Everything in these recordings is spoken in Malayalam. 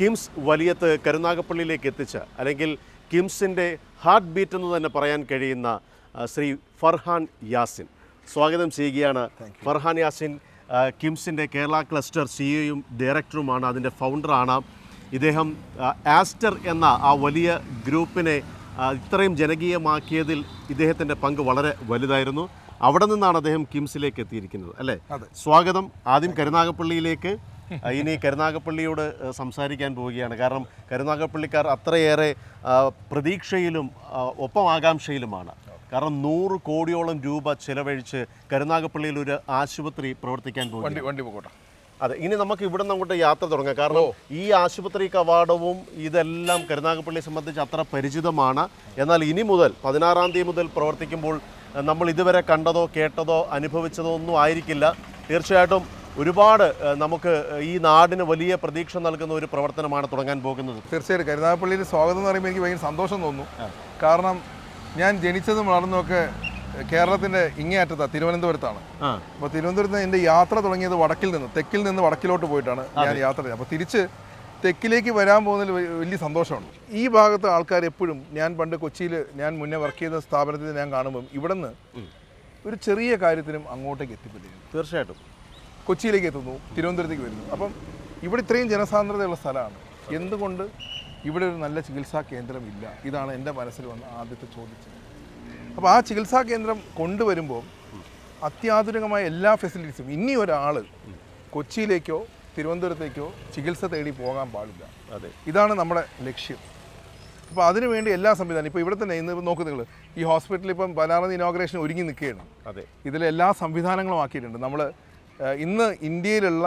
കിംസ് വലിയത്ത് കരുനാഗപ്പള്ളിയിലേക്ക് എത്തിച്ച അല്ലെങ്കിൽ കിംസിന്റെ ഹാർട്ട് ബീറ്റ് എന്ന് തന്നെ പറയാൻ കഴിയുന്ന ശ്രീ ഫർഹാൻ യാസിൻ. സ്വാഗതം ചെയ്യുകയാണ്. ഫർഹാൻ യാസിൻ കിംസിന്റെ കേരള ക്ലസ്റ്റർ സിഇഒയും ഡയറക്ടറുമാണ് അതിന്റെ ഫൗണ്ടറാണ്. ഇദ്ദേഹം ആസ്റ്റർ എന്ന ആ വലിയ ഗ്രൂപ്പിനെ ഇത്രയും ജനകീയമാക്കിയതിൽ ഇദ്ദേഹത്തിന്റെ പങ്ക് വളരെ വലുതായിരുന്നു. അവിടെ നിന്നാണ് അദ്ദേഹം കിംസിലേക്ക് എത്തിയിരിക്കുന്നത് അല്ലേ? സ്വാഗതം. ആദ്യം കരുനാഗപ്പള്ളിയിലേക്ക്. ഇനി കരുനാഗപ്പള്ളിയോട് സംസാരിക്കാൻ പോവുകയാണ്. കാരണം കരുനാഗപ്പള്ളിക്കാർ അത്രയേറെ പ്രതീക്ഷയിലും ഒപ്പം ആകാംക്ഷയിലുമാണ് കാരണം നൂറ് കോടിയോളം രൂപ ചെലവഴിച്ച് കരുനാഗപ്പള്ളിയിൽ ഒരു ആശുപത്രി പ്രവർത്തിക്കാൻ പോകട്ടെ. അതെ ഇനി നമുക്ക് ഇവിടെ നിന്ന് അങ്ങോട്ട് യാത്ര തുടങ്ങാം. കാരണം ഈ ആശുപത്രി കവാടവും ഇതെല്ലാം കരുനാഗപ്പള്ളിയെ സംബന്ധിച്ച് അത്ര പരിചിതമാണ്. എന്നാൽ ഇനി മുതൽ പതിനാറാം തീയതി മുതൽ പ്രവർത്തിക്കുമ്പോൾ നമ്മൾ ഇതുവരെ കണ്ടതോ കേട്ടതോ അനുഭവിച്ചതോ ഒന്നും ആയിരിക്കില്ല. തീർച്ചയായിട്ടും ഒരുപാട് നമുക്ക് ഈ നാടിന് വലിയ പ്രതീക്ഷ നൽകുന്ന ഒരു പ്രവർത്തനമാണ് തുടങ്ങാൻ പോകുന്നത്. തീർച്ചയായിട്ടും കരുനാഗപ്പള്ളിയിൽ സ്വാഗതം എന്ന് പറയുമ്പോൾ എനിക്ക് ഭയങ്കര സന്തോഷം തോന്നുന്നു. കാരണം ഞാൻ ജനിച്ചതും വളർന്നതൊക്കെ കേരളത്തിന്റെ ഇങ്ങേയറ്റത്താണ് തിരുവനന്തപുരത്താണ്. അപ്പോൾ തിരുവനന്തപുരത്ത് എന്റെ യാത്ര തുടങ്ങിയത് വടക്കിൽ നിന്ന് തെക്കിൽ നിന്ന് വടക്കിലോട്ട് പോയിട്ടാണ് ഞാൻ യാത്ര ചെയ്തത്. അപ്പോൾ തിരിച്ച് തെക്കിലേക്ക് വരാൻ പോകുന്നതിൽ വലിയ സന്തോഷമുണ്ട് ഈ ഭാഗത്ത് ആൾക്കാർ എപ്പോഴും ഞാൻ പണ്ട് കൊച്ചിയിൽ ഞാൻ മുന്നേ വർക്ക് ചെയ്ത സ്ഥാപനത്തിൽ ഞാൻ കാണുമ്പം ഇവിടെ നിന്ന് ഒരു ചെറിയ കാര്യത്തിനും അങ്ങോട്ടേക്ക് എത്തിപ്പെട്ടിരുന്നു. തീർച്ചയായിട്ടും. കൊച്ചിയിലേക്ക് എത്തുന്നു തിരുവനന്തപുരത്തേക്ക് വരുന്നു. അപ്പം ഇവിടെ ഇത്രയും ജനസാന്ദ്രതയുള്ള സ്ഥലമാണ്. എന്തുകൊണ്ട് ഇവിടെ ഒരു നല്ല ചികിത്സാ കേന്ദ്രം ഇല്ല? ഇതാണ് എന്റെ മനസ്സിൽ വന്ന ആദ്യത്തെ ചോദിച്ചത് അപ്പോൾ ആ ചികിത്സാ കേന്ദ്രം കൊണ്ടുവരുമ്പോൾ അത്യാധുനികമായ എല്ലാ ഫെസിലിറ്റീസും ഇനി ഒരാൾ കൊച്ചിയിലേക്കോ തിരുവനന്തപുരത്തേക്കോ ചികിത്സ തേടി പോകാൻ പാടില്ല. അതെ. ഇതാണ് നമ്മുടെ ലക്ഷ്യം. അപ്പോൾ അതിനുവേണ്ടി എല്ലാ സംവിധാനം ഇപ്പോൾ ഇവിടെ തന്നെ ഇന്ന് നോക്ക് നിങ്ങൾ ഈ ഹോസ്പിറ്റലിൽ ഇപ്പം പതിനാറാം ഇനോഗ്രേഷൻ ഒരുങ്ങി നിൽക്കുകയാണ്. അതെ. ഇതിൽ എല്ലാ സംവിധാനങ്ങളും ആക്കിയിട്ടുണ്ട്. നമ്മൾ ഇന്ന് ഇന്ത്യയിലുള്ള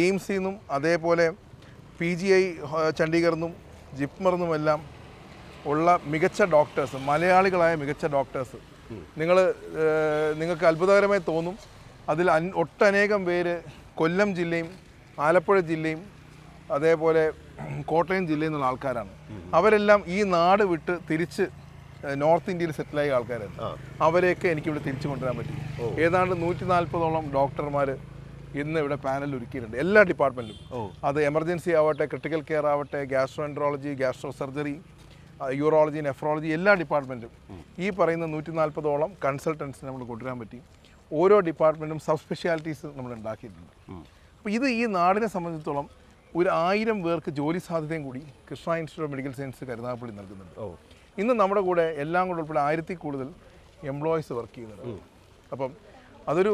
എയിംസിൽ നിന്നും അതേപോലെ പി ജി ഐ ചണ്ഡീഗറിൽ നിന്നും ജിപ്മറിൽ ഉള്ള മികച്ച ഡോക്ടേഴ്സ് മലയാളികളായ മികച്ച ഡോക്ടേഴ്സ്. നിങ്ങൾ നിങ്ങൾക്ക് അത്ഭുതകരമായി തോന്നും അതിൽ അൻ ഒട്ടനേകം പേര് കൊല്ലം ജില്ലയും ആലപ്പുഴ ജില്ലയും അതേപോലെ കോട്ടയം ജില്ലയിൽ നിന്നുള്ള ആൾക്കാരാണ്. അവരെല്ലാം ഈ നാട് വിട്ട് തിരിച്ച് നോർത്ത് ഇന്ത്യയിൽ സെറ്റിലായ ആൾക്കാരായിരുന്നു. അവരെയൊക്കെ എനിക്ക് ഇവിടെ തിരിച്ചു കൊണ്ടുവരാൻ പറ്റി. ഏതാണ്ട് നൂറ്റി നാൽപ്പതോളം ഡോക്ടർമാർ ഇന്ന് ഇവിടെ പാനൽ ഒരുക്കിയിട്ടുണ്ട്. എല്ലാ ഡിപ്പാർട്ട്മെന്റും അത് എമർജൻസി ആവട്ടെ ക്രിട്ടിക്കൽ കെയർ ആവട്ടെ gastroenterology gastro surgery urology nephrology എല്ലാ ഡിപ്പാർട്ട്മെന്റും ഈ പറയുന്ന നൂറ്റി നാൽപ്പതോളം കൺസൾട്ടൻസ് നമ്മൾ കൊണ്ടുവരാൻ പറ്റി. ഓരോ ഡിപ്പാർട്ട്മെന്റും സബ് സ്പെഷ്യാലിറ്റീസ് നമ്മൾ ഉണ്ടാക്കിയിട്ടുണ്ട്. അപ്പോൾ ഇത് ഈ നാടിനെ സംബന്ധിച്ചിടത്തോളം ഒരു ആയിരം പേർക്ക് ജോലി സാധ്യതയും കൂടി Krishna institute of medical science Karunagappally നൽകുന്നുണ്ട്. ഇന്ന് നമ്മുടെ കൂടെ എല്ലാം കൂടെ ഉൾപ്പെടെ ആയിരത്തി കൂടുതൽ എംപ്ലോയീസ് വർക്ക് ചെയ്യുന്നുണ്ട്. അപ്പം അതൊരു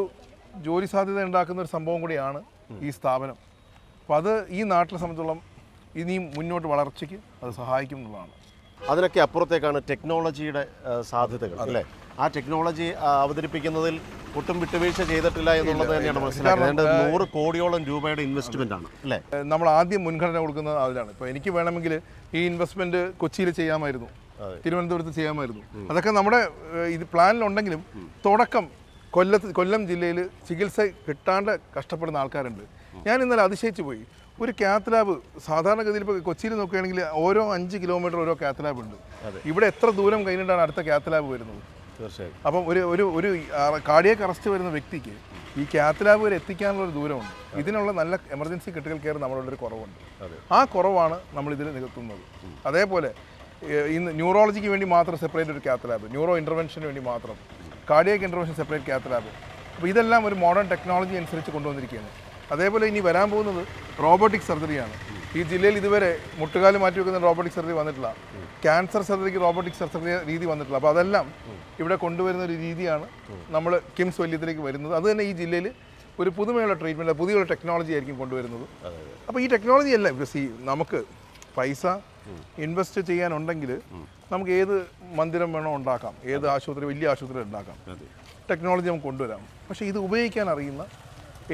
ജോലി സാധ്യത ഉണ്ടാക്കുന്ന ഒരു സംഭവം കൂടിയാണ് ഈ സ്ഥാപനം. അപ്പോൾ അത് ഈ നാട്ടിലെ സംബന്ധിച്ചോളം ഇനിയും മുന്നോട്ട് വളർച്ചയ്ക്ക് അത് സഹായിക്കും എന്നുള്ളതാണ്. അതിനൊക്കെ അപ്പുറത്തേക്കാണ് ടെക്നോളജിയുടെ സാധ്യതകൾ അല്ലേ? ആ ടെക്നോളജി അവതരിപ്പിക്കുന്നതിൽ ഒട്ടും വിട്ടുവീഴ്ച ചെയ്തിട്ടില്ല എന്നുള്ളത് തന്നെയാണ് മനസ്സിലാക്കുന്നത്. ഏതാണ്ട് നൂറ് കോടിയോളം രൂപയുടെ ഇൻവെസ്റ്റ്മെന്റ് ആണ് അല്ലേ? നമ്മൾ ആദ്യം മുൻഗണന കൊടുക്കുന്നത് അതിലാണ്. ഇപ്പോൾ എനിക്ക് വേണമെങ്കിൽ ഈ ഇൻവെസ്റ്റ്മെന്റ് കൊച്ചിയിൽ ചെയ്യാമായിരുന്നു. തിരുവനന്തപുരത്ത് ചെയ്യാമായിരുന്നു. അതൊക്കെ നമ്മുടെ ഇത് പ്ലാനിലുണ്ടെങ്കിലും തുടക്കം കൊല്ലത്ത് കൊല്ലം ജില്ലയിൽ ചികിത്സ കിട്ടാണ്ട് കഷ്ടപ്പെടുന്ന ആൾക്കാരുണ്ട്. ഞാൻ ഇന്നലെ അതിശയിച്ചു പോയി. ഒരു കാത്ത് ലാബ് സാധാരണഗതിയിൽ ഇപ്പോൾ കൊച്ചിയിൽ നോക്കുകയാണെങ്കിൽ ഓരോ അഞ്ച് കിലോമീറ്റർ ഓരോ കാത്ത് ലാബ് ഉണ്ട്. ഇവിടെ എത്ര ദൂരം കഴിഞ്ഞിട്ടാണ് അടുത്ത കാത്ത് ലാബ് വരുന്നത്? തീർച്ചയായും അപ്പം ഒരു ഒരു ഒരു കാർഡിയക് അറസ്റ്റ് വരുന്ന വ്യക്തിക്ക് ഈ കാത്ത് ലാബ് വരെ എത്തിക്കാനുള്ള ഒരു ദൂരമുണ്ട്. ഇതിനുള്ള നല്ല എമർജൻസി ക്രിട്ടിക്കൽ കെയർ നമ്മളുടെ ഒരു കുറവുണ്ട്. ആ കുറവാണ് നമ്മൾ ഇതിൽ നികത്തുന്നത്. അതേപോലെ ഇന്ന് ന്യൂറോളജിക്ക് വേണ്ടി മാത്രം സെപ്പറേറ്റ് ഒരു കാത്ത് ലാബ് ന്യൂറോ ഇന്റർവെൻഷന് വേണ്ടി മാത്രം. Cardiac intervention separate cath lab അപ്പോൾ ഇതെല്ലാം ഒരു മോഡേൺ ടെക്നോളജി അനുസരിച്ച് കൊണ്ടുവന്നിരിക്കുകയാണ്. അതേപോലെ ഇനി വരാൻ പോകുന്നത് റോബോട്ടിക് സർജറിയാണ് ഈ ജില്ലയിൽ ഇതുവരെ മുട്ടുകാൽ മാറ്റി വെക്കുന്ന റോബോട്ടിക് സർജറി വന്നിട്ടില്ല. ക്യാൻസർ സർജറിക്ക് റോബോട്ടിക് സർജറി രീതി വന്നിട്ടില്ല. അപ്പോൾ അതെല്ലാം ഇവിടെ കൊണ്ടുവരുന്ന ഒരു രീതിയാണ് നമ്മൾ കിംസ് വല്യത്തിലേക്ക് വരുന്നത്. അത് തന്നെ ഈ ജില്ലയിൽ ഒരു പുതുമയുള്ള ട്രീറ്റ്മെന്റ് പുതിയൊരു ടെക്നോളജി ആയിരിക്കും കൊണ്ടുവരുന്നത്. അപ്പോൾ ഈ ടെക്നോളജി അല്ല ബിക്കോസ് ഈ നമുക്ക് പൈസ ഇൻവെസ്റ്റ് ചെയ്യാനുണ്ടെങ്കിൽ നമുക്ക് ഏത് മന്ദിരം വേണോ ഉണ്ടാക്കാം. ഏത് ആശുപത്രി വലിയ ആശുപത്രി ഉണ്ടാക്കാം. ടെക്നോളജി നമുക്ക് കൊണ്ടുവരാം. പക്ഷേ ഇത് ഉപയോഗിക്കാൻ അറിയുന്ന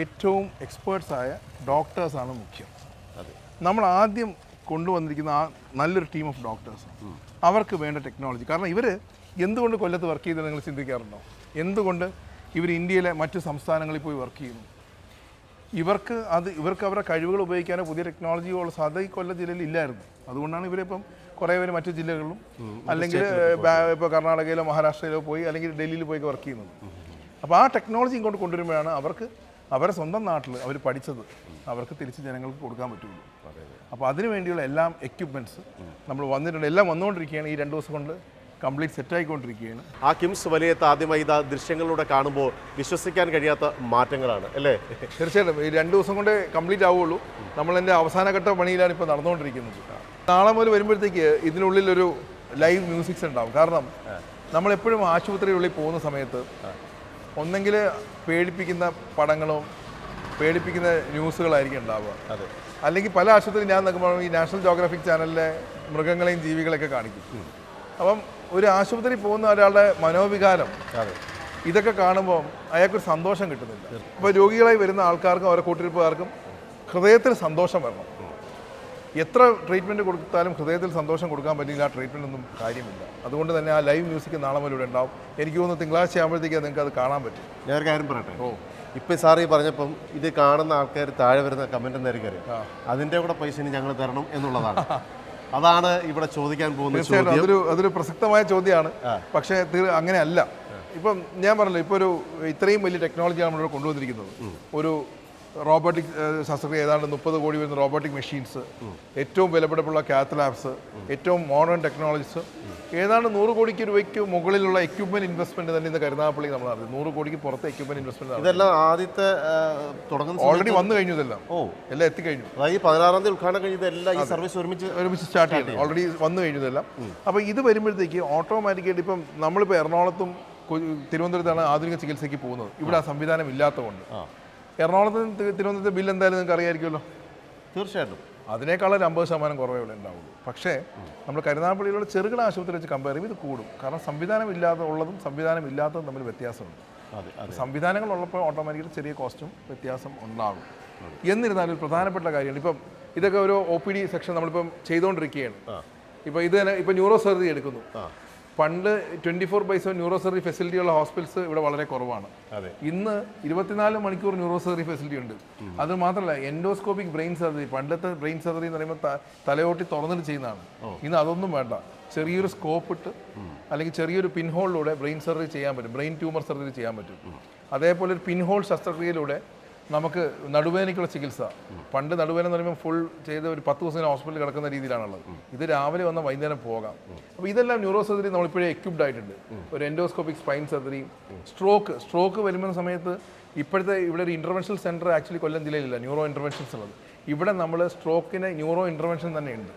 ഏറ്റവും എക്സ്പേർട്സ് ആയ ഡോക്ടേഴ്സാണ് മുഖ്യം. നമ്മൾ ആദ്യം കൊണ്ടുവന്നിരിക്കുന്ന ആ നല്ലൊരു ടീം ഓഫ് ഡോക്ടേഴ്സ് അവർക്ക് വേണ്ട ടെക്നോളജി കാരണം ഇവർ എന്തുകൊണ്ട് കൊല്ലത്ത് വർക്ക് ചെയ്തത് നിങ്ങൾ ചിന്തിക്കാറുണ്ടോ? എന്തുകൊണ്ട് ഇവർ ഇന്ത്യയിലെ മറ്റ് സംസ്ഥാനങ്ങളിൽ പോയി വർക്ക് ചെയ്യുന്നു? ഇവർക്ക് അത് ഇവർക്ക് അവരുടെ കഴിവുകൾ ഉപയോഗിക്കാനോ പുതിയ ടെക്നോളജിയോ ഉള്ള സാധ്യത ഈ കൊല്ലം ജില്ലയിൽ ഇല്ലായിരുന്നു. അതുകൊണ്ടാണ് ഇവരിപ്പം കുറേ പേര് മറ്റു ജില്ലകളിലും അല്ലെങ്കിൽ ഇപ്പോൾ കർണാടകയിലോ മഹാരാഷ്ട്രയിലോ പോയി അല്ലെങ്കിൽ ഡൽഹിയിൽ പോയി വർക്ക് ചെയ്യുന്നത്. അപ്പോൾ ആ ടെക്നോളജി ഇങ്ങോട്ട് കൊണ്ടുവരുമ്പോഴാണ് അവർക്ക് അവരെ സ്വന്തം നാട്ടിൽ അവർ പഠിച്ചത് അവർക്ക് തിരിച്ച് ജനങ്ങൾക്ക് കൊടുക്കാൻ പറ്റുള്ളൂ. അപ്പോൾ അതിനു വേണ്ടിയുള്ള എല്ലാം എക്യുപ്മെന്റ്സ് നമ്മൾ വന്നിട്ടുണ്ട്. എല്ലാം വന്നുകൊണ്ടിരിക്കുകയാണ്. ഈ രണ്ട് ദിവസം കൊണ്ട് കംപ്ലീറ്റ് സെറ്റ് സെറ്റായിക്കൊണ്ടിരിക്കുകയാണ് ആ കിംസ് വലയത്ത് ആദ്യമായി ഇതാ ദൃശ്യങ്ങളിലൂടെ കാണുമ്പോൾ വിശ്വസിക്കാൻ കഴിയാത്ത മാറ്റങ്ങളാണ് അല്ലേ? തീർച്ചയായിട്ടും. ഈ രണ്ട് ദിവസം കൊണ്ട് കംപ്ലീറ്റ് ആവുള്ളൂ നമ്മൾ എന്റെ അവസാനഘട്ട പണിയിലാണ് ഇപ്പോൾ നടന്നുകൊണ്ടിരിക്കുന്നത്. നാളെ മുതൽ വരുമ്പോഴത്തേക്ക് ഇതിനുള്ളിൽ ഒരു ലൈവ് മ്യൂസിക്സ് ഉണ്ടാവും. കാരണം നമ്മളെപ്പോഴും ആശുപത്രിയുള്ളിൽ പോകുന്ന സമയത്ത് ഒന്നെങ്കിൽ പേടിപ്പിക്കുന്ന പടങ്ങളും പേടിപ്പിക്കുന്ന ന്യൂസുകളായിരിക്കും ഉണ്ടാവുക. അതെ. അല്ലെങ്കിൽ പല ആശുപത്രി ഞാൻ നോക്കുമ്പോൾ ഈ നാഷണൽ ജോഗ്രഫിക് ചാനലിലെ മൃഗങ്ങളെയും ജീവികളെയൊക്കെ കാണിക്കും. അപ്പം ഒരു ആശുപത്രി പോകുന്ന ഒരാളുടെ മനോവികാരം ഇതൊക്കെ കാണുമ്പോൾ അയാൾക്കൊരു സന്തോഷം കിട്ടുന്നില്ല. അപ്പോൾ രോഗികളായി വരുന്ന ആൾക്കാർക്കും അവരെ കൂട്ടിരിപ്പുകാർക്കും ഹൃദയത്തിൽ സന്തോഷം വരണം. എത്ര ട്രീറ്റ്മെന്റ് കൊടുത്താലും ഹൃദയത്തിൽ സന്തോഷം കൊടുക്കാൻ പറ്റില്ല ആ ട്രീറ്റ്മെന്റ് ഒന്നും കാര്യമില്ല. അതുകൊണ്ട് തന്നെ ആ ലൈവ് മ്യൂസിക് നാളെ മുതൽ ഇവിടെ ഉണ്ടാവും. എനിക്ക് തോന്നുന്നു തിങ്കളാഴ്ച ആകുമ്പോഴത്തേക്ക് നിങ്ങൾക്ക് അത് കാണാൻ പറ്റും. ഞാൻ കാര്യം പറയട്ടെ? ഓ. ഇപ്പം സാർ ഈ പറഞ്ഞപ്പം ഇത് കാണുന്ന ആൾക്കാർ താഴെ വരുന്ന കമന്റ് എന്തായിരിക്കും അറിയാം അതിന്റെ കൂടെ പൈസ ഇനി ഞങ്ങൾ തരണം എന്നുള്ളതാണ്. അതാണ് ഇവിടെ ചോദിക്കാൻ പോകുന്നത് അതൊരു അതൊരു പ്രസക്തമായ ചോദ്യമാണ്. പക്ഷേ അങ്ങനെയല്ല. ഇപ്പം ഞാൻ പറഞ്ഞല്ലോ ഇപ്പോൾ ഒരു ഇത്രയും വലിയ ടെക്നോളജിയാണ് നമ്മളിവിടെ കൊണ്ടുവന്നിരിക്കുന്നത്. ഒരു റോബോട്ടിക് ശസ്ത്രക്രിയ ഏതാണ്ട് മുപ്പത് കോടി വരുന്ന റോബോട്ടിക് മെഷീൻസ് ഏറ്റവും വിലപിടിപ്പുള്ള കാത്ത് ലാബ്സ് ഏറ്റവും മോഡേൺ ടെക്നോളജീസ് ഏതാണ്ട് നൂറ് കോടിക്ക് രൂപയ്ക്ക് മുകളിലുള്ള എക്യുപ്മെന്റ് ഇൻവെസ്റ്റ്മെന്റ് തന്നെ ഇന്ന് കരുനാഗപ്പള്ളി നമ്മൾ അറിയാം നൂറ് കോടിക്ക് പുറത്ത് എക്യുപ്മെന്റ് ഇൻവെസ്റ്റ്മെന്റ് ഇതെല്ലാം ആദ്യത്തെ തുടങ്ങുന്ന ഓൾറെഡി വന്നു കഴിഞ്ഞു ഇതെല്ലാം. ഓ. എല്ലാം എത്തിക്കഴിഞ്ഞു. അതായത് പതിനാറാം തീയതി ഉദ്ഘാടനം കഴിഞ്ഞത് എല്ലാം ഈ സർവീസ് ഒരുമിച്ച് ഒരുമിച്ച് സ്റ്റാർട്ട് ചെയ്യുന്നത് ഓൾറെഡി വന്നു കഴിഞ്ഞതെല്ലാം അപ്പോൾ ഇത് വരുമ്പോഴത്തേക്ക് ഓട്ടോമാറ്റിക്കായിട്ട് ഇപ്പം നമ്മളിപ്പോൾ എറണാകുളത്തും തിരുവനന്തപുരത്താണ് ആധുനിക ചികിത്സയ്ക്ക് പോകുന്നത്. ഇവിടെ ആ സംവിധാനം ഇല്ലാത്തതുകൊണ്ട്. എറണാകുളത്ത് തിരുവനന്തപുരത്തെ ബില്ല് എന്തായാലും നിങ്ങൾക്ക് അറിയാമായിരിക്കുമല്ലോ തീർച്ചയായിട്ടും. അതിനേക്കാളും അമ്പത് ശതമാനം കുറവേ ഇവിടെ ഉണ്ടാവുള്ളൂ. പക്ഷേ നമ്മൾ കരുനാഗപ്പള്ളിയിലുള്ള ചെറുകിട ആശുപത്രി വെച്ച് കമ്പയർ ചെയ്യുമ്പോൾ ഇത് കൂടും. കാരണം സംവിധാനം ഇല്ലാതെ ഉള്ളതും സംവിധാനം ഇല്ലാത്തതും തമ്മിൽ വ്യത്യാസമുണ്ട്. സംവിധാനങ്ങൾ ഉള്ളപ്പോൾ ഓട്ടോമാറ്റിക്കലി ചെറിയ കോസ്റ്റും വ്യത്യാസം ഉണ്ടാകും. എന്നിരുന്നാലും ഒരു പ്രധാനപ്പെട്ട കാര്യമാണ് ഇപ്പം ഇതൊക്കെ ഒരു ഒ പി ഡി സെക്ഷൻ നമ്മളിപ്പം ചെയ്തുകൊണ്ടിരിക്കുകയാണ് ഇപ്പം ഇത് തന്നെ ഇപ്പം ന്യൂറോ സർജറി എടുക്കുന്നു പണ്ട് twenty four by seven neuro surgery facility ഉള്ള ഹോസ്പിറ്റൽസ് ഇവിടെ വളരെ കുറവാണ്. ഇന്ന് ഇരുപത്തിനാല് മണിക്കൂർ ന്യൂറോ സർജറി ഫെസിലിറ്റി ഉണ്ട്. അത് മാത്രമല്ല എൻഡോസ്കോപ്പിക് ബ്രെയിൻ സർജറി പണ്ടത്തെ ബ്രെയിൻ സർജറി എന്ന് പറയുമ്പോൾ തലയോട്ടി തുറന്നിട്ട് ചെയ്യുന്നതാണ്. ഇന്ന് അതൊന്നും വേണ്ട. ചെറിയൊരു സ്കോപ്പ് ഇട്ട് അല്ലെങ്കിൽ ചെറിയൊരു പിൻഹോളിലൂടെ ബ്രെയിൻ സർജറി ചെയ്യാൻ പറ്റും. ബ്രെയിൻ ട്യൂമർ സർജറി ചെയ്യാൻ പറ്റും. അതേപോലെ ഒരു പിൻഹോൾ ശസ്ത്രക്രിയയിലൂടെ നമുക്ക് നടുവേദനയ്ക്കുള്ള ചികിത്സ. പണ്ട് നടുവേദന എന്ന് പറയുമ്പോൾ ഫുൾ ചെയ്ത് ഒരു പത്ത് ദിവസം ഹോസ്പിറ്റലിൽ കിടക്കുന്ന രീതിയിലാണുള്ളത്. ഇത് രാവിലെ വന്ന വൈകുന്നേരം പോകാം. അപ്പോൾ ഇതെല്ലാം ന്യൂറോ സർജറി നമ്മളിപ്പോഴേ എക്യുപ്ഡ് ആയിട്ടുണ്ട്. ഒരു endoscopic spine surgery stroke stroke വരുന്ന സമയത്ത് ഇപ്പോഴത്തെ ഇവിടെ ഒരു ഇന്റർവെൻഷൻ സെന്റർ ആക്ച്വലി കൊല്ലം ജില്ലയിലില്ല ന്യൂറോ ഇന്റർവെൻഷൻസ് ഉള്ളത്. ഇവിടെ നമ്മൾ സ്ട്രോക്കിന് ന്യൂറോ ഇന്റർവെൻഷൻ തന്നെ ഉണ്ട്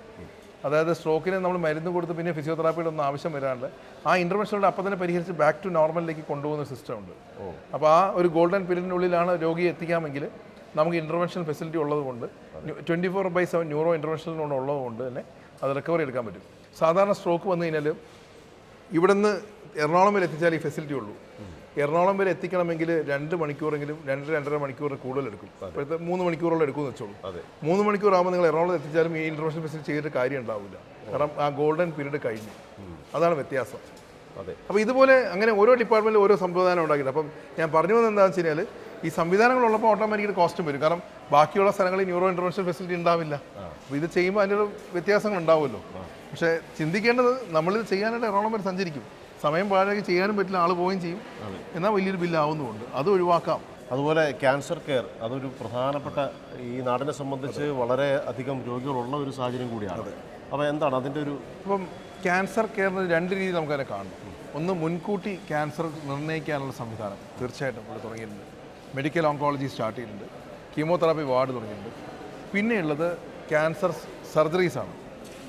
അതായത് സ്ട്രോക്കിന് നമ്മൾ മരുന്ന് കൊടുത്ത് പിന്നെ ഫിസിയോതെറാപ്പിയുടെ ഒന്നും ആവശ്യം വരാണ്ട് ആ ഇന്റർവെൻഷനോട് അപ്പം തന്നെ പരിഹരിച്ച് ബാക്ക് ടു നോർമലിലേക്ക് കൊണ്ടുപോകുന്ന സിസ്റ്റം ഉണ്ട്. അപ്പോൾ ആ ഒരു ഗോൾഡൻ പീരീഡിനുള്ളിലാണ് രോഗിയെ എത്തിക്കാമെങ്കിൽ നമുക്ക് ഇന്റർവെൻഷൻ ഫെസിലിറ്റി ഉള്ളതുകൊണ്ട് twenty four by seven neuro ഇന്റർവെൻഷനിലൂടെ ഉള്ളതുകൊണ്ട് തന്നെ അത് റിക്കവറി എടുക്കാൻ പറ്റും. സാധാരണ സ്ട്രോക്ക് വന്നു കഴിഞ്ഞാൽ ഇവിടുന്ന് എറണാകുളം വരെ എത്തിച്ചാൽ ഈ ഫെസിലിറ്റി ഉള്ളൂ. എറണാകുളം വരെ എത്തിക്കണമെങ്കിൽ രണ്ട് മണിക്കൂറെങ്കിലും രണ്ട് രണ്ടര മണിക്കൂർ കൂടുതൽ എടുക്കും. ഇപ്പോഴത്തെ മൂന്ന് മണിക്കൂറോളം എടുക്കുമെന്ന് വെച്ചോളൂ. മൂന്ന് മണിക്കൂർ ആകുമ്പോൾ നിങ്ങൾ എറണാകുളം എത്തിച്ചാലും ഈ ഇൻഫർമേഷൻ ഫെസിലിറ്റി ചെയ്തിട്ട് കാര്യം ഉണ്ടാവില്ല കാരണം ആ ഗോൾഡൻ പീരീഡ് കഴിഞ്ഞു. അതാണ് വ്യത്യാസം. അതെ. അപ്പോൾ ഇതുപോലെ അങ്ങനെ ഓരോ ഡിപ്പാർട്ട്മെന്റിൽ ഓരോ സംവിധാനം ഉണ്ടാക്കിയിട്ട് അപ്പം ഞാൻ പറഞ്ഞു വന്നത് എന്താണെന്ന് വെച്ച് കഴിഞ്ഞാൽ ഈ സംവിധാനങ്ങളുള്ളപ്പോൾ ഓട്ടോമാറ്റിക്കലി കോസ്റ്റും വരും. കാരണം ബാക്കിയുള്ള സ്ഥലങ്ങളിൽ ന്യൂറോ ഇന്റർവെൻഷൻ ഫെസിലിറ്റി ഉണ്ടാവില്ല. അപ്പോൾ ഇത് ചെയ്യുമ്പോൾ അതിന്റെ വ്യത്യാസങ്ങൾ ഉണ്ടാവുമല്ലോ. പക്ഷേ ചിന്തിക്കേണ്ടത് നമ്മളിത് ചെയ്യാനായിട്ട് എറണാകുളം വരെ സഞ്ചരിക്കും. സമയം പാഴാക്കി ചെയ്യാനും പറ്റില്ല ആൾ പോവുകയും ചെയ്യും. എന്നാൽ വലിയൊരു ബില്ലാവുന്നുമുണ്ട്. അത് ഒഴിവാക്കാം. അതുപോലെ ക്യാൻസർ കെയർ അതൊരു പ്രധാനപ്പെട്ട ഈ നാടിനെ സംബന്ധിച്ച് വളരെ അധികം രോഗികളുള്ള ഒരു സാഹചര്യം കൂടിയാണ്. അപ്പോൾ എന്താണ് അതിന്റെ ഒരു ഇപ്പം ക്യാൻസർ കെയറിന് രണ്ട് രീതി നമുക്കതിനെ കാണും ഒന്ന് മുൻകൂട്ടി ക്യാൻസർ നിർണയിക്കാനുള്ള സംവിധാനം. തീർച്ചയായിട്ടും ഇവിടെ തുടങ്ങിയിട്ടുണ്ട്. മെഡിക്കൽ ഓങ്കോളജി സ്റ്റാർട്ട് ചെയ്തിട്ടുണ്ട്. കീമോതെറാപ്പി വാർഡ് തുടങ്ങിയിട്ടുണ്ട്. പിന്നെയുള്ളത് ക്യാൻസർ സർജറീസാണ്.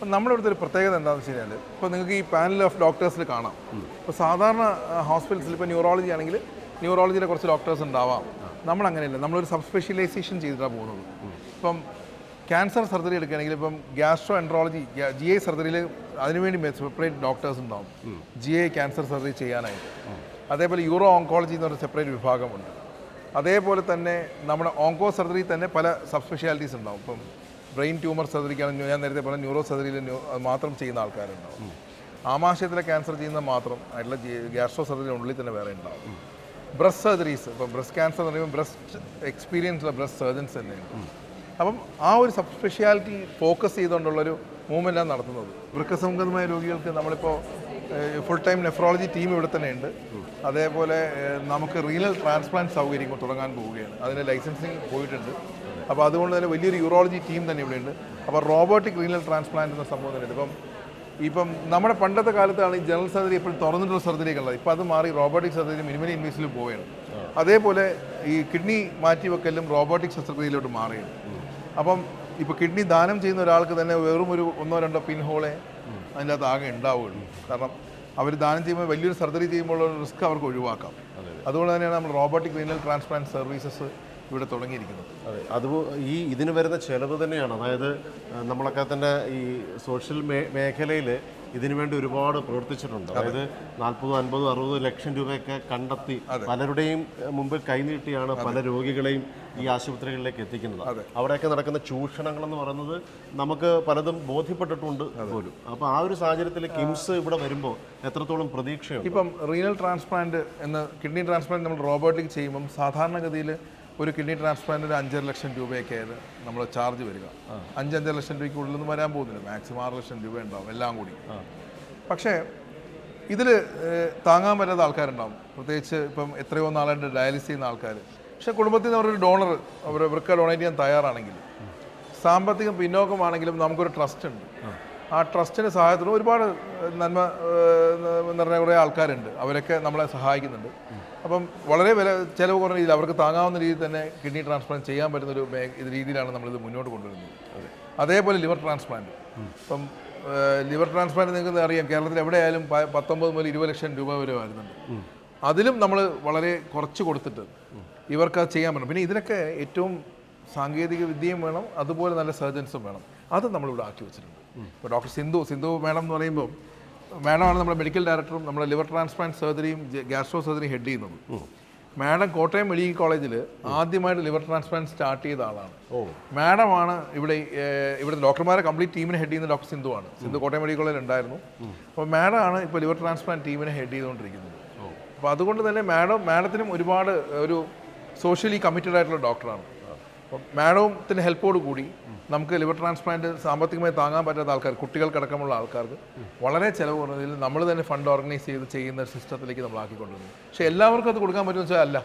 അപ്പം നമ്മുടെ അടുത്തൊരു ഒരു പ്രത്യേകത എന്താണെന്ന് വെച്ച് കഴിഞ്ഞാൽ ഇപ്പോൾ നിങ്ങൾക്ക് ഈ പാനൽ ഓഫ് ഡോക്ടേഴ്സിൽ കാണാം. ഇപ്പോൾ സാധാരണ ഹോസ്പിറ്റൽസിൽ ഇപ്പോൾ ന്യൂറോളജി ആണെങ്കിൽ ന്യൂറോളജിയിലെ കുറച്ച് ഡോക്ടേഴ്സ് ഉണ്ടാവാം. നമ്മൾ അങ്ങനെയല്ല നമ്മളൊരു സബ് സ്പെഷ്യലൈസേഷൻ ചെയ്തിട്ടാണ് പോകുന്നത്. ഇപ്പം ക്യാൻസർ സർജറി എടുക്കുകയാണെങ്കിൽ ഇപ്പം ഗ്യാസ്ട്രോ എൻട്രോളജി ജി ഐ സർജറിയിൽ അതിനുവേണ്ടി സെപ്പറേറ്റ് ഡോക്ടേഴ്സ് ഉണ്ടാവും. ജി ഐ ക്യാൻസർ സർജറി ചെയ്യാനായിട്ട്. അതേപോലെ യൂറോ ഓങ്കോളജി എന്ന് പറഞ്ഞ സെപ്പറേറ്റ് വിഭാഗമുണ്ട്. അതേപോലെ തന്നെ നമ്മുടെ ഓങ്കോ സർജറി തന്നെ പല സബ് സ്പെഷ്യാലിറ്റീസ് ഉണ്ടാവും. ഇപ്പം ബ്രെയിൻ ട്യൂമർ സർജറിക്കാണ് ഞാൻ നേരത്തെ പറഞ്ഞ ന്യൂറോ സർജറിയിൽ മാത്രം ചെയ്യുന്ന ആൾക്കാരുണ്ടാവും. ആമാശയത്തിലെ ക്യാൻസർ ചെയ്യുന്ന മാത്രം ആയിട്ടുള്ള ഗ്യാസ്ട്രോ സർജറി ഉള്ളിൽ തന്നെ വേറെ ഉണ്ടാവും. ബ്രസ്റ്റ് സർജറീസ് ഇപ്പം ബ്രസ്റ്റ് ക്യാൻസർ എന്ന് പറയുമ്പോൾ ബ്രസ്റ്റ് എക്സ്പീരിയൻസ് ഉള്ള ബ്രസ്റ്റ് സർജൻസ് തന്നെയാണ് അപ്പം ആ ഒരു സബ് സ്പെഷ്യാലിറ്റി ഫോക്കസ് ചെയ്തുകൊണ്ടുള്ളൊരു മൂവ്മെന്റാണ് നടത്തുന്നത്. വൃക്കസംഗതമായ രോഗികൾക്ക് നമ്മളിപ്പോൾ ഫുൾ ടൈം നെഫ്രോളജി ടീം ഇവിടെ തന്നെ ഉണ്ട്. അതേപോലെ നമുക്ക് റീനൽ ട്രാൻസ്പ്ലാന്റ് സൗകര്യം തുടങ്ങാൻ പോവുകയാണ്. അതിന് ലൈസൻസിങ് പോയിട്ടുണ്ട്. അപ്പോൾ അതുകൊണ്ട് തന്നെ വലിയൊരു യൂറോളജി ടീം തന്നെ ഇവിടെയുണ്ട് അപ്പോൾ റോബോട്ടിക് റീനൽ ട്രാൻസ്പ്ലാന്റ് എന്ന സംഭവം തന്നെ ഇപ്പം ഇപ്പം നമ്മുടെ പണ്ടത്തെ കാലത്താണ് ഈ ജനറൽ സർജറി എപ്പോഴും തുറന്നിട്ടുള്ള സർജറി ഉള്ളത്. ഇപ്പം അത് മാറി റോബോട്ടിക് സർജറി മിനിമലി ഇൻവേസിൽ പോവുകയാണ്. അതേപോലെ ഈ കിഡ്നി മാറ്റി മാറ്റിവെക്കലും റോബോട്ടിക് ശസ്ത്രക്രിയയിലോട്ട് മാറുകയാണ്. അപ്പം ഇപ്പോൾ കിഡ്നി ദാനം ചെയ്യുന്ന ഒരാൾക്ക് തന്നെ വെറും ഒരു ഒന്നോ രണ്ടോ പിൻ ഹോളെ അതിന്റെ അകത്ത് ആകെ ഉണ്ടാവുകയുള്ളൂ. കാരണം അവർ ദാനം ചെയ്യുമ്പോൾ വലിയൊരു സർജറി ചെയ്യുമ്പോൾ റിസ്ക് അവർക്ക് ഒഴിവാക്കാം. അതുകൊണ്ട് തന്നെയാണ് നമ്മൾ റോബോട്ടിക് റീനൽ ട്രാൻസ്പ്ലാന്റ് സർവീസസ് ഇവിടെ തുടങ്ങിയിരിക്കുന്നത്. അതെ അത് ഈ ഇതിന് വരുന്ന ചിലവ് തന്നെയാണ്. അതായത് നമ്മളൊക്കെ തന്നെ ഈ സോഷ്യൽ മേ മേഖലയിൽ ഇതിനു വേണ്ടി ഒരുപാട് പ്രവർത്തിച്ചിട്ടുണ്ട്. അതായത് നാൽപ്പതും അൻപതും അറുപതും ലക്ഷം രൂപയൊക്കെ കണ്ടെത്തി പലരുടെയും മുമ്പിൽ കൈനീട്ടിയാണ് പല രോഗികളെയും ഈ ആശുപത്രികളിലേക്ക് എത്തിക്കുന്നത്. അവിടെയൊക്കെ നടക്കുന്ന ചൂഷണങ്ങൾ എന്ന് പറയുന്നത് നമുക്ക് പലതും ബോധ്യപ്പെട്ടിട്ടുണ്ട് പോലും. അപ്പോൾ ആ ഒരു സാഹചര്യത്തിൽ കിംസ് ഇവിടെ വരുമ്പോൾ എത്രത്തോളം പ്രതീക്ഷയുണ്ട്? ഇപ്പം റീനൽ ട്രാൻസ്പ്ലാന്റ് എന്ന കിഡ്നി ട്രാൻസ്പ്ലാന്റ് നമ്മൾ റോബോട്ടിക് ചെയ്യുമ്പം സാധാരണഗതിയിൽ ഒരു കിഡ്നി ട്രാൻസ്പ്ലാന്റ് ഒരു അഞ്ചര ലക്ഷം രൂപയൊക്കെ ആയത് നമ്മൾ ചാർജ് വരിക. അഞ്ചഞ്ചര ലക്ഷം രൂപയ്ക്ക് ഉള്ളിലൊന്നും വരാൻ പോകുന്നില്ല. മാക്സിമം ആറ് ലക്ഷം രൂപ ഉണ്ടാവും എല്ലാം കൂടി. പക്ഷേ ഇതിൽ താങ്ങാൻ പറ്റാത്ത ആൾക്കാരുണ്ടാവും. പ്രത്യേകിച്ച് ഇപ്പം എത്രയോ നാളായിട്ട് ഡയാലിസിസ് ചെയ്യുന്ന ആൾക്കാർ പക്ഷേ കുടുംബത്തിൽ നിന്ന് അവരൊരു ഡോണർ അവർ ഇവർക്ക് ഡൊണേറ്റ് ചെയ്യാൻ തയ്യാറാണെങ്കിൽ സാമ്പത്തികം പിന്നോക്കമാണെങ്കിലും നമുക്കൊരു ട്രസ്റ്റ് ഉണ്ട്. ആ. ട്രസ്റ്റിന് സഹായത്തിന് ഒരുപാട് നന്മ നിറഞ്ഞ കുറേ ആൾക്കാരുണ്ട്. അവരൊക്കെ നമ്മളെ സഹായിക്കുന്നുണ്ട്. അപ്പം വളരെ വില ചിലവ് കുറഞ്ഞ രീതിയിൽ അവർക്ക് താങ്ങാവുന്ന രീതിയിൽ തന്നെ കിഡ്നി ട്രാൻസ്പ്ലാന്റ് ചെയ്യാൻ പറ്റുന്ന ഒരു രീതിയിലാണ് നമ്മളിത് മുന്നോട്ട് കൊണ്ടുവരുന്നത്. അതേപോലെ ലിവർ ട്രാൻസ്പ്ലാന്റ്. ഇപ്പം ലിവർ ട്രാൻസ്പ്ലാന്റ് നിങ്ങൾക്ക് അറിയാം കേരളത്തിൽ എവിടെയായാലും പത്തൊമ്പത് മുതൽ ഇരുപത് ലക്ഷം രൂപ വരെ വരുന്നുണ്ട്. അതിലും നമ്മൾ വളരെ കുറച്ച് കൊടുത്തിട്ട് ഇവർക്ക് അത് ചെയ്യാൻ പറ്റും. പിന്നെ ഇതിനൊക്കെ ഏറ്റവും സാങ്കേതിക വിദ്യയും വേണം അതുപോലെ നല്ല സർജൻസും വേണം. അത് നമ്മളിവിടെ ആക്കി വെച്ചിട്ടുണ്ട്. ഇപ്പോൾ ഡോക്ടർ സിന്ധു സിന്ധു മേഡം എന്ന് പറയുമ്പോൾ മാഡമാണ് നമ്മുടെ മെഡിക്കൽ ഡയറക്ടറും നമ്മുടെ ലിവർ ട്രാൻസ്പ്ലാന്റ് സർജറിയും ഗ്യാസ്ട്രോ സർജറിയും ഹെഡ് ചെയ്യുന്നത്. മാഡം കോട്ടയം മെഡിക്കൽ കോളേജിൽ ആദ്യമായിട്ട് ലിവർ ട്രാൻസ്പ്ലാന്റ് സ്റ്റാർട്ട് ചെയ്ത ആളാണ്. മാഡമാണ് ഇവിടെ ഇവിടെ ഡോക്ടർമാരെ കംപ്ലീറ്റ് ടീമിനെ ഹെഡ് ചെയ്യുന്ന ഡോക്ടർ സിന്ധു ആണ്. സിന്ധു കോട്ടയം മെഡിക്കൽ കോളേജിൽ ഉണ്ടായിരുന്നു. അപ്പോൾ മാഡമാണ് ഇപ്പോൾ ലിവർ ട്രാൻസ്പ്ലാന്റ് ടീമിനെ ഹെഡ് ചെയ്തുകൊണ്ടിരിക്കുന്നത്. അപ്പോൾ അതുകൊണ്ട് തന്നെ മാഡം മാഡത്തിനും ഒരുപാട് ഒരു സോഷ്യലി കമ്മിറ്റഡ് ആയിട്ടുള്ള ഡോക്ടറാണ് അപ്പം മാഡത്തിന്റെ ഹെൽപ്പോട് കൂടി നമുക്ക് ലിവർ ട്രാൻസ്പ്ലാന്റ് സാമ്പത്തികമായി താങ്ങാൻ പറ്റാത്ത ആൾക്കാർ കുട്ടികൾക്കടക്കമുള്ള ആൾക്കാർക്ക് വളരെ ചിലവ് കുറഞ്ഞതിൽ നമ്മൾ തന്നെ ഫണ്ട് ഓർഗനൈസ് ചെയ്ത് ചെയ്യുന്ന സിസ്റ്റത്തിലേക്ക് നമ്മൾ ആക്കിക്കൊണ്ടിരുന്നു. പക്ഷേ എല്ലാവർക്കും അത് കൊടുക്കാൻ പറ്റുമെന്ന് വെച്ചാൽ അല്ല.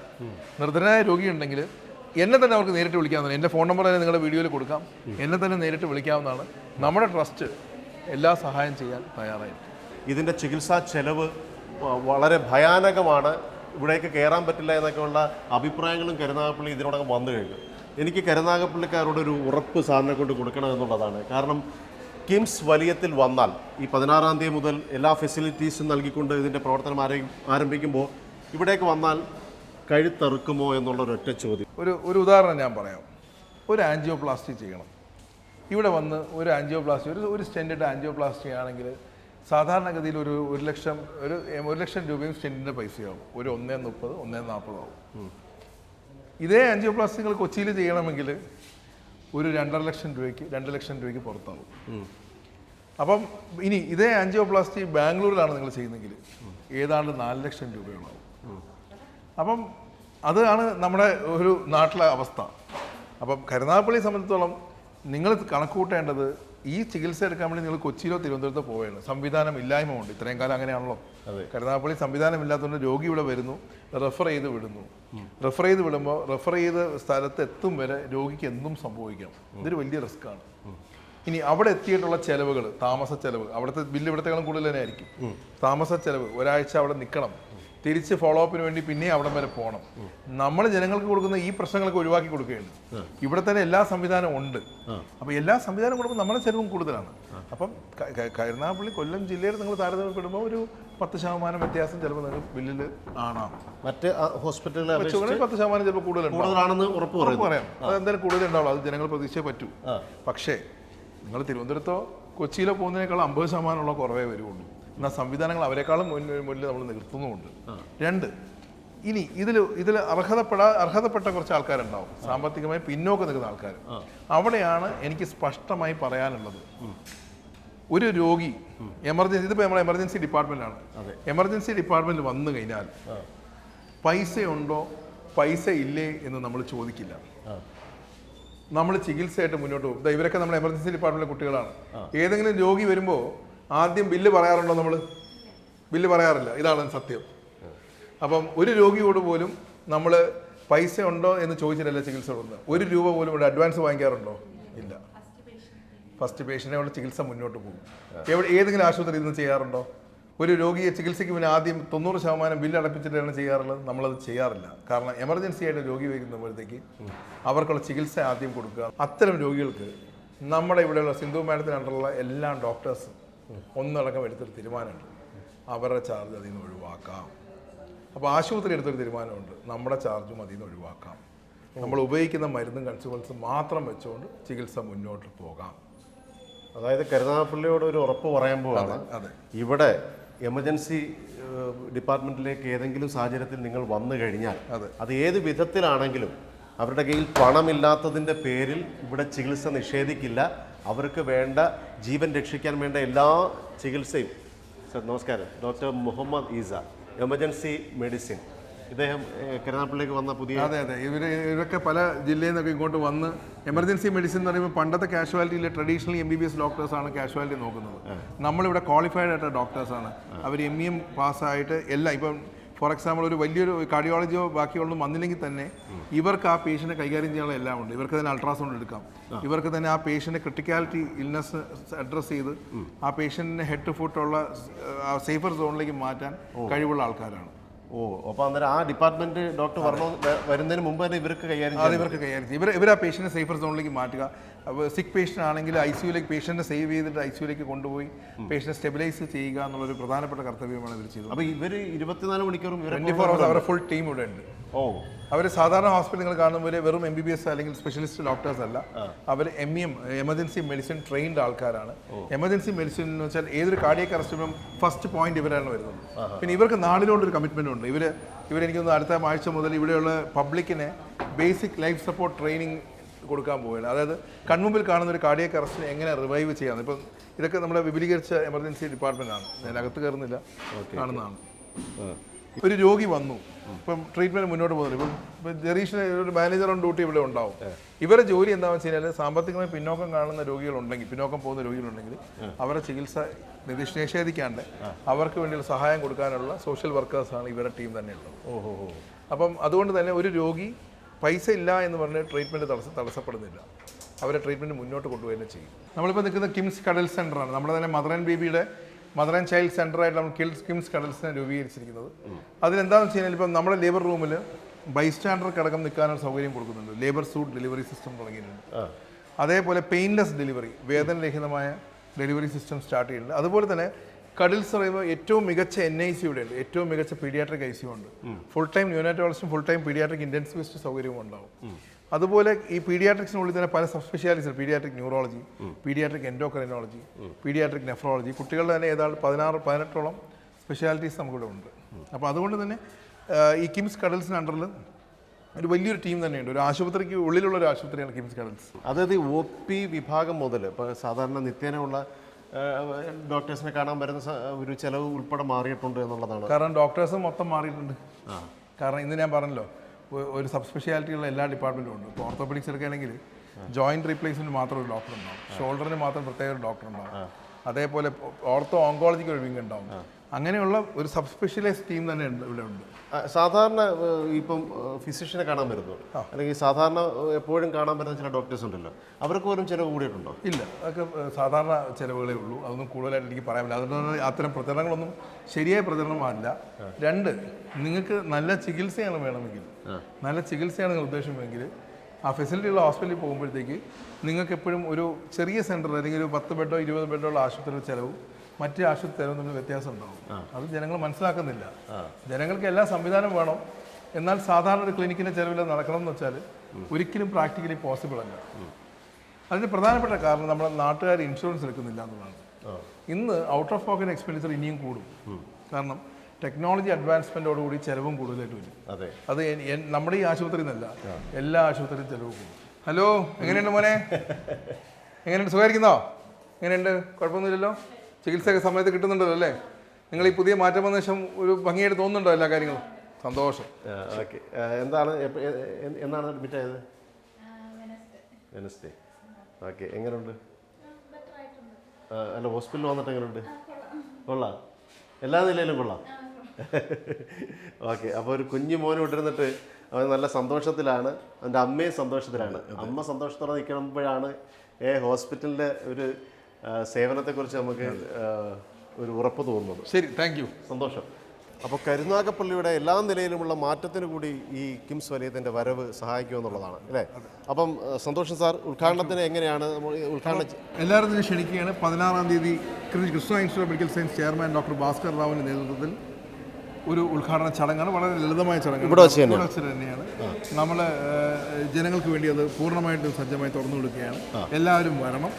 നിർദ്ധനായ രോഗിയുണ്ടെങ്കിൽ എന്നെ തന്നെ അവർക്ക് നേരിട്ട് വിളിക്കാവുന്നതാണ്. എന്റെ ഫോൺ നമ്പർ തന്നെ നിങ്ങളുടെ വീഡിയോയിൽ കൊടുക്കാം. എന്നെ തന്നെ നേരിട്ട് വിളിക്കാവുന്നതാണ്. നമ്മുടെ ട്രസ്റ്റ് എല്ലാ സഹായം ചെയ്യാൻ തയ്യാറായിരിക്കും. ഇതിന്റെ ചികിത്സാ ചെലവ് വളരെ ഭയാനകമാണ്. ഇവിടേക്ക് കയറാൻ പറ്റില്ല എന്നൊക്കെയുള്ള അഭിപ്രായങ്ങളും കരുനാഗപ്പള്ളി ഇതിനോടകം വന്നു കഴിഞ്ഞു. എനിക്ക് കരുനാഗപ്പള്ളിക്കാരോട് ഒരു ഉറപ്പ് സാറിനെ കൊണ്ട് കൊടുക്കണം എന്നുള്ളതാണ്. കാരണം കിംസ് വലിയത്തിൽ വന്നാൽ ഈ പതിനാറാം തീയതി മുതൽ എല്ലാ ഫെസിലിറ്റീസും നൽകിക്കൊണ്ട് ഇതിന്റെ പ്രവർത്തനം ആരംഭിക്കുമ്പോൾ ഇവിടേക്ക് വന്നാൽ കഴുത്തറുക്കുമോ എന്നുള്ള ഒരൊറ്റ ചോദ്യം. ഒരു ഒരു ഉദാഹരണം ഞാൻ പറയാം. ഒരു ആൻജിയോപ്ലാസ്റ്റി ചെയ്യണം. ഇവിടെ വന്ന് ഒരു ആൻജിയോപ്ലാസ്റ്റി ഒരു ഒരു സ്റ്റെന്റിട്ട് ആൻജിയോപ്ലാസ്റ്റി ആണെങ്കിൽ സാധാരണഗതിയിൽ ഒരു ഒരു ലക്ഷം ഒരു ഒരു ലക്ഷം രൂപയും സ്റ്റെന്റിന്റെ പൈസയാവും. ഒരു ഒന്നേ മുപ്പത് ഒന്നേ നാൽപ്പതാവും. ഇതേ ആൻജിയോപ്ലാസ്റ്റി നിങ്ങൾ കൊച്ചിയിൽ ചെയ്യണമെങ്കിൽ ഒരു രണ്ടര ലക്ഷം രൂപയ്ക്ക് രണ്ട് ലക്ഷം രൂപയ്ക്ക് പുറത്താവും. അപ്പം ഇനി ഇതേ ആൻജിയോപ്ലാസ്റ്റി ബാംഗ്ലൂരിലാണ് നിങ്ങൾ ചെയ്യുന്നതെങ്കിൽ ഏതാണ്ട് നാല് ലക്ഷം രൂപയോളാവും. അപ്പം അതാണ് നമ്മുടെ ഒരു നാട്ടിലെ അവസ്ഥ. അപ്പം കരുനാഗപ്പള്ളിയെ സംബന്ധിച്ചിടത്തോളം നിങ്ങൾ കണക്ക് കൂട്ടേണ്ടത് ഈ ചികിത്സ എടുക്കാൻ വേണ്ടി നിങ്ങൾ കൊച്ചിയിലോ തിരുവനന്തപുരത്തോ പോവുകയാണ്. സംവിധാനം ഇല്ലായ്മ ഉണ്ട് ഇത്രയും കാലം അങ്ങനെയാണല്ലോ. കരുനാഗപ്പള്ളി സംവിധാനം ഇല്ലാത്തതുകൊണ്ട് രോഗി ഇവിടെ വരുന്നു. റെഫർ ചെയ്ത് വിടുന്നു. റെഫർ ചെയ്ത് വിടുമ്പോൾ റെഫർ ചെയ്ത സ്ഥലത്ത് എത്തും വരെ രോഗിക്ക് എന്തും സംഭവിക്കാം. ഇതൊരു വലിയ റിസ്ക് ആണ്. ഇനി അവിടെ എത്തിയിട്ടുള്ള ചെലവുകൾ താമസ ചെലവ് അവിടുത്തെ ബില്ല് ഇവിടത്തെക്കാളും കൂടുതൽ തന്നെ ആയിരിക്കും താമസ ചെലവ് ഒരാഴ്ച അവിടെ നിൽക്കണം തിരിച്ച് ഫോളോ അപ്പിന് വേണ്ടി പിന്നെയും അവിടം വരെ പോകണം നമ്മൾ ജനങ്ങൾക്ക് കൊടുക്കുന്ന ഈ പ്രശ്നങ്ങളൊക്കെ ഒഴിവാക്കി കൊടുക്കുകയാണ് ഇവിടെ തന്നെ എല്ലാ സംവിധാനവും ഉണ്ട്. അപ്പോൾ എല്ലാ സംവിധാനവും കൊടുക്കുമ്പോൾ നമ്മുടെ ചെലവും കൂടുതലാണ്. അപ്പം കരുനാഗപ്പള്ളി കൊല്ലം ജില്ലയിൽ നിങ്ങൾ താരതമ്യപ്പെടുമ്പോൾ ഒരു പത്ത് ശതമാനം വ്യത്യാസം ചിലപ്പോൾ നിങ്ങൾക്ക് ബില്ലിൽ കാണാം. മറ്റ് ഹോസ്പിറ്റലുകളിൽ ഹോസ്പിറ്റലുകളെ പത്ത് ശതമാനം ചിലപ്പോൾ കൂടുതലുണ്ടാവും കൂടുതലാണെന്ന് ഉറപ്പ് പറയാം. അത് എന്തായാലും കൂടുതൽ ഉണ്ടാവുള്ളൂ അത് ജനങ്ങൾ പ്രതീക്ഷയെ പറ്റൂ. പക്ഷേ നിങ്ങൾ തിരുവനന്തപുരത്തോ കൊച്ചിയിലോ പോകുന്നതിനേക്കാൾ അമ്പത് ശതമാനമുള്ള കുറവേ വരുള്ളൂ എന്നാൽ സംവിധാനങ്ങൾ അവരെക്കാളും മുന്നിൽ മുന്നിൽ നമ്മൾ നിർത്തുന്നുമുണ്ട് രണ്ട് ഇനി ഇതിൽ ഇതിൽ അർഹതപ്പെടാ അർഹതപ്പെട്ട കുറച്ച് ആൾക്കാരുണ്ടാവും. സാമ്പത്തികമായി പിന്നോക്കം നിൽക്കുന്ന ആൾക്കാർ. അവിടെയാണ് എനിക്ക് സ്പഷ്ടമായി പറയാനുള്ളത്. ഒരു രോഗി എമർജൻസി ഇതിപ്പോൾ നമ്മൾ എമർജൻസി ഡിപ്പാർട്ട്മെന്റാണ്. എമർജൻസി ഡിപ്പാർട്ട്മെന്റിൽ വന്നു കഴിഞ്ഞാൽ പൈസയുണ്ടോ പൈസ ഇല്ലേ എന്ന് നമ്മൾ ചോദിക്കില്ല. നമ്മൾ ചികിത്സയായിട്ട് മുന്നോട്ട് പോകും. ഇവരൊക്കെ നമ്മുടെ എമർജൻസി ഡിപ്പാർട്ട്മെന്റിലെ കുട്ടികളാണ്. ഏതെങ്കിലും രോഗി വരുമ്പോൾ ആദ്യം ബില്ല് പറയാറുണ്ടോ നമ്മൾ ബില്ല് പറയാറില്ല. ഇതാണ് സത്യം. അപ്പം ഒരു രോഗിയോട് പോലും നമ്മൾ പൈസ ഉണ്ടോ എന്ന് ചോദിച്ചിട്ടല്ല ചികിത്സ കൊടുക്കുന്നത്. ഒരു രൂപ പോലും ഇവിടെ അഡ്വാൻസ് വാങ്ങിക്കാറുണ്ടോ? ഇല്ല. ഫസ്റ്റ് പേഷ്യന്റിനുള്ള ചികിത്സ മുന്നോട്ട് പോകും. എവിടെ ഏതെങ്കിലും ആശുപത്രിയിൽ നിന്ന് ചെയ്യാറുണ്ടോ? ഒരു രോഗിയെ ചികിത്സയ്ക്ക് പിന്നെ ആദ്യം തൊണ്ണൂറ് ശതമാനം ബില്ല് അടപ്പിച്ചിട്ടാണ് ചെയ്യാറുള്ളത്. നമ്മളത് ചെയ്യാറില്ല. കാരണം എമർജൻസി ആയിട്ട് രോഗി വയ്ക്കുന്നപ്പോഴത്തേക്ക് അവർക്കുള്ള ചികിത്സ ആദ്യം കൊടുക്കുക. അത്തരം രോഗികൾക്ക് നമ്മുടെ ഇവിടെയുള്ള സിന്ധു മാഡത്തിന് അണ്ടറുള്ള എല്ലാ ഡോക്ടേഴ്സും ഒന്നടക്കം എടുത്തൊരു തീരുമാനമുണ്ട്. അവരുടെ ചാർജ് അതിൽ നിന്ന് ഒഴിവാക്കാം. അപ്പോൾ ആശുപത്രി എടുത്തൊരു തീരുമാനമുണ്ട്. നമ്മുടെ ചാർജും അതിൽ നിന്ന് ഒഴിവാക്കാം. നമ്മൾ ഉപയോഗിക്കുന്ന മരുന്നും കൺസ്യൂമൻസും മാത്രം വെച്ചുകൊണ്ട് ചികിത്സ മുന്നോട്ട് പോകാം. അതായത് കരുതാപ്പള്ളിയോട് ഒരു ഉറപ്പ് പറയാൻ പോവാണ്. അതെ ഇവിടെ എമർജൻസി ഡിപ്പാർട്ട്മെന്റിലേക്ക് ഡിപ്പാർട്ട്മെന്റിലേക്ക് ഏതെങ്കിലും സാഹചര്യത്തിൽ നിങ്ങൾ വന്നു കഴിഞ്ഞാൽ അതെ. അത് ഏത് വിധത്തിലാണെങ്കിലും അവരുടെ കയ്യിൽ പണമില്ലാത്തതിന്റെ പേരിൽ ഇവിടെ ചികിത്സ നിഷേധിക്കില്ല. അവർക്ക് വേണ്ട ജീവൻ രക്ഷിക്കാൻ വേണ്ട എല്ലാ ചികിത്സയും. സർ നമസ്കാരം. Doctor Muhammad Isa emergency medicine. ഇദ്ദേഹം ഏഹ്, വന്ന പുതിയ അതെ അതെ. ഇവർ ഇവരൊക്കെ പല ജില്ലയിൽ നിന്നൊക്കെ ഇങ്ങോട്ട് വന്ന് എമർജൻസി മെഡിസിൻ എന്ന് പറയുമ്പോൾ പണ്ടത്തെ കാഷ്വാലിറ്റിയിലെ traditional M B B S ഡോക്ടേഴ്സാണ് casualty നോക്കുന്നത്. നമ്മളിവിടെ ക്വാളിഫൈഡ് ആയിട്ട് ഡോക്ടേഴ്സാണ് അവർ എം ഇ എം പാസ്സായിട്ട് എല്ലാം ഇപ്പം ഫോർ എക്സാമ്പിൾ ഒരു വലിയൊരു കാർഡിയോളജിയോ ബാക്കിയുള്ളതും വന്നില്ലെങ്കിൽ തന്നെ ഇവർക്ക് ആ പേഷ്യനെ കൈകാര്യം ചെയ്യാനുള്ള എല്ലാം ഉണ്ട്. ഇവർക്ക് തന്നെ അൾട്രാസൗണ്ട് എടുക്കാം. ഇവർക്ക് തന്നെ ആ പേഷ്യന്റെ ക്രിട്ടിക്കാലിറ്റി ഇൽനെസ് അഡ്രസ്സ് ചെയ്ത് ആ പേഷ്യന്റിനെ ഹെഡ് ടു ഫുട്ടുള്ള സേഫർ സോണിലേക്ക് മാറ്റാൻ കഴിവുള്ള ആൾക്കാരാണ്. ഓ അപ്പോൾ അന്നേരം ആ ഡിപ്പാർട്ട്മെന്റ് ഡോക്ടർ വരണോ വ- വരുന്നതിന് മുമ്പ് തന്നെ ഇവർക്ക് കൈകാര്യം ഇവർക്ക് കൈകാര്യം ഇവർ ഇവർ ആ പേഷ്യന്റെ സേഫർ സോണിലേക്ക് മാറ്റുക. സിക്ക് പേഷ്യന്റ് ആണെങ്കിൽ ഐ സിയുലേക്ക് പേഷ്യന്റിനെ സേവ് ചെയ്തിട്ട് ഐ സിയുലേക്ക് കൊണ്ടുപോയി പേഷ്യന്റ് സ്റ്റെബിലൈസ് ചെയ്യുക എന്നുള്ളൊരു പ്രധാനപ്പെട്ട കർത്തവ്യമാണ് ഇവർ ചെയ്തത്. അപ്പോൾ ഇവർ ഇരുപത്തിനാല് മണിക്കൂറും ട്വന്റി ഫോർ അവേഴ്സ് അവരുടെ ഫുൾ ടീം ഇവിടെ ഉണ്ട്. ഓ. അവർ സാധാരണ ഹോസ്പിറ്റലുകൾ കാണുമ്പോൾ വെറും എം ബി ബി എസ് അല്ലെങ്കിൽ സ്പെഷ്യലിസ്റ്റ് ഡോക്ടേഴ്സ് അല്ല. അവർ M E M emergency medicine trained ആൾക്കാരാണ്. എമർജൻസി മെഡിസിൻ എന്ന് വെച്ചാൽ ഏതൊരു കാർഡിയക് അറസ്റ്റിനും ഫസ്റ്റ് പോയിന്റ് ഇവരാണ് വരുന്നത്. പിന്നെ ഇവർക്ക് നാടിനോടൊരു കമ്മിറ്റ്മെന്റ് ഉണ്ട്. ഇവർ ഇവരെനിക്ക് തോന്നുന്നു അടുത്ത ആഴ്ച മുതൽ ഇവിടെയുള്ള പബ്ലിക്കിനെ ബേസിക് ലൈഫ് സപ്പോർട്ട് ട്രെയിനിങ് കൊടുക്കാൻ പോവുകയാണ്. അതായത് കൺമുമ്പിൽ കാണുന്ന ഒരു കാർഡിയക്ക് അറസ്റ്റിനെ എങ്ങനെ റിവൈവ് ചെയ്യാം? ഇപ്പം ഇതൊക്കെ നമ്മുടെ വിപുലീകരിച്ച എമർജൻസി ഡിപ്പാർട്ട്മെന്റ് ആണ്. ഞാൻ അകത്ത് കയറുന്നില്ല കാണുന്നതാണ്. ഒരു രോഗി വന്നു. ഇപ്പം ട്രീറ്റ്മെന്റ് മുന്നോട്ട് പോകുന്നില്ല. ഇപ്പം ജെറീഷിന് ഒരു മാനേജർ ഓൺ ഡ്യൂട്ടി ഇവിടെ ഉണ്ടാവും. ഇവരുടെ ജോലി എന്താണെന്ന് വെച്ച് കഴിഞ്ഞാൽ സാമ്പത്തികമായി പിന്നോക്കം കാണുന്ന രോഗികളുണ്ടെങ്കിൽ പിന്നോക്കം പോകുന്ന രോഗികളുണ്ടെങ്കിൽ അവരെ ചികിത്സ നിഷേധിക്കാണ്ട് അവർക്ക് വേണ്ടിയുള്ള സഹായം കൊടുക്കാനുള്ള സോഷ്യൽ വർക്കേഴ്സാണ് ഇവരുടെ ടീം തന്നെയുള്ളത്. ഓഹോ. അപ്പം അതുകൊണ്ട് തന്നെ ഒരു രോഗി പൈസ ഇല്ല എന്ന് പറഞ്ഞ് ട്രീറ്റ്മെന്റ് തടസ്സം തടസ്സപ്പെടുന്നില്ല. അവരെ ട്രീറ്റ്മെന്റ് മുന്നോട്ട് കൊണ്ടുപോയി തന്നെ ചെയ്യും. നമ്മളിപ്പോൾ നിൽക്കുന്ന കിംസ് കടൽ സെന്ററാണ് നമ്മുടെ തന്നെ മദർ ആൻഡ് ബേബിയുടെ മദർ ആൻഡ് ചൈൽഡ് സെന്ററായിട്ട് നമ്മൾ കിൽസ് കിംസ് കടൽസിനെ രൂപീകരിച്ചിരിക്കുന്നത്. അതിലെന്താണെന്ന് വെച്ച് കഴിഞ്ഞാൽ ഇപ്പം നമ്മുടെ ലേബർ റൂമിൽ ബൈസ്റ്റാൻഡർ കടകം നിൽക്കാനുള്ള സൗകര്യം കൊടുക്കുന്നുണ്ട്. ലേബർ സൂട്ട് ഡെലിവറി സിസ്റ്റം തുടങ്ങിയിട്ടുണ്ട്. അതേപോലെ പെയിൻലെസ് ഡെലിവറി വേദനരഹിതമായ ഡെലിവറി സിസ്റ്റം സ്റ്റാർട്ട് ചെയ്യുന്നുണ്ട് അതുപോലെ തന്നെ കഡിൽസ് പറയുമ്പോൾ ഏറ്റവും മികച്ച എൻ ഐ സി ഇവിടെ ഉണ്ട്. ഏറ്റവും മികച്ച പീഡിയാട്രിക് ഐ സി ഉണ്ട്. ഫുൾ ടൈം യൂണൈറ്റോളജിസ്റ്റും ഫുൾ ടൈം പീഡിയാട്രിക് ഇന്റൻസിവിസ്റ്റ് സൗകര്യവും ഉണ്ടാവും. അതുപോലെ ഈ പീഡിയാട്രിക്സിനുള്ളിൽ തന്നെ പല sub specialities paediatric neurology paediatric endocrinology paediatric nephrology കുട്ടികളുടെ തന്നെ ഏതാണ്ട് പതിനാറ് പതിനെട്ടോളം സ്പെഷ്യാലിറ്റീസ് നമുക്കിവിടെ ഉണ്ട്. അപ്പോൾ അതുകൊണ്ട് തന്നെ ഈ കിംസ് കഡൽസിന് അണ്ടറിൽ ഒരു വലിയൊരു ടീം തന്നെയുണ്ട്. ഒരു ആശുപത്രിക്ക് ഉള്ളിലുള്ള ഒരു ആശുപത്രിയാണ് കിംസ് കഡൽസ് അതായത് ഒ പി വിഭാഗം മുതൽ ഇപ്പോൾ സാധാരണ നിത്യേനയുള്ള ഡോക്ടേഴ്സിനെ കാണാൻ വരുന്ന ഒരു ചെലവ് ഉൾപ്പെടെ മാറിയിട്ടുണ്ട് എന്നുള്ളതാണ്. കാരണം ഡോക്ടേഴ്സ് മൊത്തം മാറിയിട്ടുണ്ട്. കാരണം ഇന്ന് ഞാൻ പറഞ്ഞല്ലോ ഒരു സബ് സ്പെഷ്യാലിറ്റിയുള്ള എല്ലാ ഡിപ്പാർട്ട്മെന്റും ഉണ്ട്. ഇപ്പോൾ ഓർത്തോപെഡിക്സ് എടുക്കുകയാണെങ്കിൽ ജോയിന്റ് റീപ്ലേസ്മെന്റ് മാത്രം ഒരു ഡോക്ടർ ഉണ്ടാവും. ഷോൾഡറിന് മാത്രം പ്രത്യേക ഒരു ഡോക്ടർ ഉണ്ടാവും. അതേപോലെ ഓർത്തോ ഓങ്കോളജിക്ക് ഒരു വിങ് ഉണ്ടാവും. അങ്ങനെയുള്ള ഒരു സബ് സ്പെഷ്യലൈസ് ടീം തന്നെ ഉണ്ട് ഇവിടെ ഉണ്ട്. സാധാരണ ഇപ്പം ഫിസിഷ്യനെ കാണാൻ വരുന്നു അല്ലെങ്കിൽ സാധാരണ എപ്പോഴും കാണാൻ വരുന്ന ചില ഡോക്ടേഴ്സ് ഉണ്ടല്ലോ. അവർക്ക് പോലും ചിലവ് കൂടിയിട്ടുണ്ടോ? ഇല്ല. അതൊക്കെ സാധാരണ ചിലവുകളേ ഉള്ളൂ. അതൊന്നും കൂടുതലായിട്ട് എനിക്ക് പറയാൻ പറ്റില്ല. അതുകൊണ്ട് അത്തരം പ്രചരണങ്ങളൊന്നും ശരിയായ പ്രചരണമല്ല രണ്ട് നിങ്ങൾക്ക് നല്ല ചികിത്സയാണ് വേണമെങ്കിൽ. നല്ല ചികിത്സയാണ് നിങ്ങൾ ഉദ്ദേശമെങ്കിൽ ആ ഫെസിലിറ്റി ഉള്ള ഹോസ്പിറ്റലിൽ പോകുമ്പോഴത്തേക്ക് നിങ്ങൾക്ക് എപ്പോഴും ഒരു ചെറിയ സെന്റർ അല്ലെങ്കിൽ ഒരു പത്ത് ബെഡോ ഇരുപത് ബെഡോ ഉള്ള ആശുപത്രിയുടെ ചിലവും മറ്റേ ആശുപത്രി തരും തമ്മിൽ വ്യത്യാസം ഉണ്ടാവും അത് ജനങ്ങൾ മനസ്സിലാക്കുന്നില്ല. ജനങ്ങൾക്ക് എല്ലാ സംവിധാനം വേണം. എന്നാൽ സാധാരണ ഒരു ക്ലിനിക്കിന്റെ ചെലവിൽ നടക്കണം എന്ന് വെച്ചാൽ ഒരിക്കലും പ്രാക്ടിക്കലി പോസിബിൾ അല്ല. അതിന് പ്രധാനപ്പെട്ട കാരണം നമ്മുടെ നാട്ടുകാർ ഇൻഷുറൻസ് എടുക്കുന്നില്ല എന്നുള്ളതാണ്. ഇന്ന് ഔട്ട് ഓഫ് പോക്കറ്റ് എക്സ്പെൻഡിച്ചർ ഇനിയും കൂടും. കാരണം ടെക്നോളജി അഡ്വാൻസ്മെന്റോടുകൂടി ചിലവും കൂടുതലായിട്ട് വരും. അതെ. അത് നമ്മുടെ ഈ ആശുപത്രി എന്നല്ല എല്ലാ ആശുപത്രിയും ചിലവ് കൂടും. ഹലോ എങ്ങനെയുണ്ട് മോനെ? എങ്ങനെയുണ്ട്? സുഖമായിരിക്കുന്നോ? എങ്ങനെയുണ്ട്? കുഴപ്പമൊന്നുമില്ലല്ലോ? ചികിത്സയൊക്കെ സമയത്ത് കിട്ടുന്നുണ്ടല്ലോ അല്ലേ? നിങ്ങൾ ഈ പുതിയ മാറ്റം വന്ന ശേഷം ഒരു ഭംഗിയായിട്ട് തോന്നുന്നുണ്ടോ എല്ലാ കാര്യങ്ങളും? സന്തോഷം. ഓക്കെ. എന്താണ് എന്നാണ് അഡ്മിറ്റ് ആയത്? വെനസ്ഡേ ഓക്കെ എങ്ങനെയുണ്ട് അല്ല ഹോസ്പിറ്റലിൽ വന്നിട്ട് എങ്ങനെയുണ്ട് കൊള്ളാം. എല്ലാ നിലയിലും കൊള്ളാം. ഓക്കെ അപ്പോൾ ഒരു കുഞ്ഞു മോൻ വിട്ടിരുന്നിട്ട് അവൻ നല്ല സന്തോഷത്തിലാണ്. അവന്റെ അമ്മയും സന്തോഷത്തിലാണ്. അമ്മ സന്തോഷത്തോടെ നിൽക്കുമ്പോഴാണ് ഏ ഹോസ്പിറ്റലിന്റെ ഒരു സേവനത്തെക്കുറിച്ച് നമുക്ക് ഒരു ഉറപ്പ് തോന്നുന്നത് ശരി താങ്ക് യു സന്തോഷം. അപ്പോൾ കരുനാഗപ്പള്ളിയുടെ എല്ലാ നിലയിലുമുള്ള മാറ്റത്തിന് കൂടി ഈ കിംസ് വലയത്തിന്റെ വരവ് സഹായിക്കുമെന്നുള്ളതാണ് അല്ലേ? അപ്പം സന്തോഷം സാർ. ഉദ്ഘാടനത്തിന് എങ്ങനെയാണ്? ഉദ്ഘാടനം എല്ലാവരും തന്നെ ക്ഷണിക്കുകയാണ്. പതിനാറാം തീയതി കൃഷി Krishna institute of medical science chairman doctor Bhaskar റാവുവിന്റെ നേതൃത്വത്തിൽ ഒരു ഉദ്ഘാടന ചടങ്ങാണ്. വളരെ ലളിതമായ ചടങ്ങാണ്. ഇവിടെ വെച്ച് തന്നെയാണ്? ഇവിടെ വെച്ച് തന്നെയാണ്. നമ്മൾ ജനങ്ങൾക്ക് വേണ്ടി അത് പൂർണമായിട്ടും സജ്ജമായി തുറന്നു കൊടുക്കുകയാണ്. എല്ലാവരും വരണം.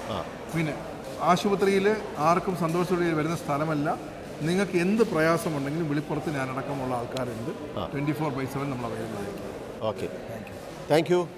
പിന്നെ ആശുപത്രിയിൽ ആർക്കും സന്തോഷത്തോടെ വരുന്ന സ്ഥലമല്ല. നിങ്ങൾക്ക് എന്ത് പ്രയാസമുണ്ടെങ്കിലും വെളിപ്പുറത്ത് ഞാനടക്കമുള്ള ആൾക്കാരുണ്ട്. ട്വന്റി ഫോർ ബൈ സെവൻ നമ്മൾ അവൈലബിൾ ആയിരിക്കും ഓക്കെ. Thank you.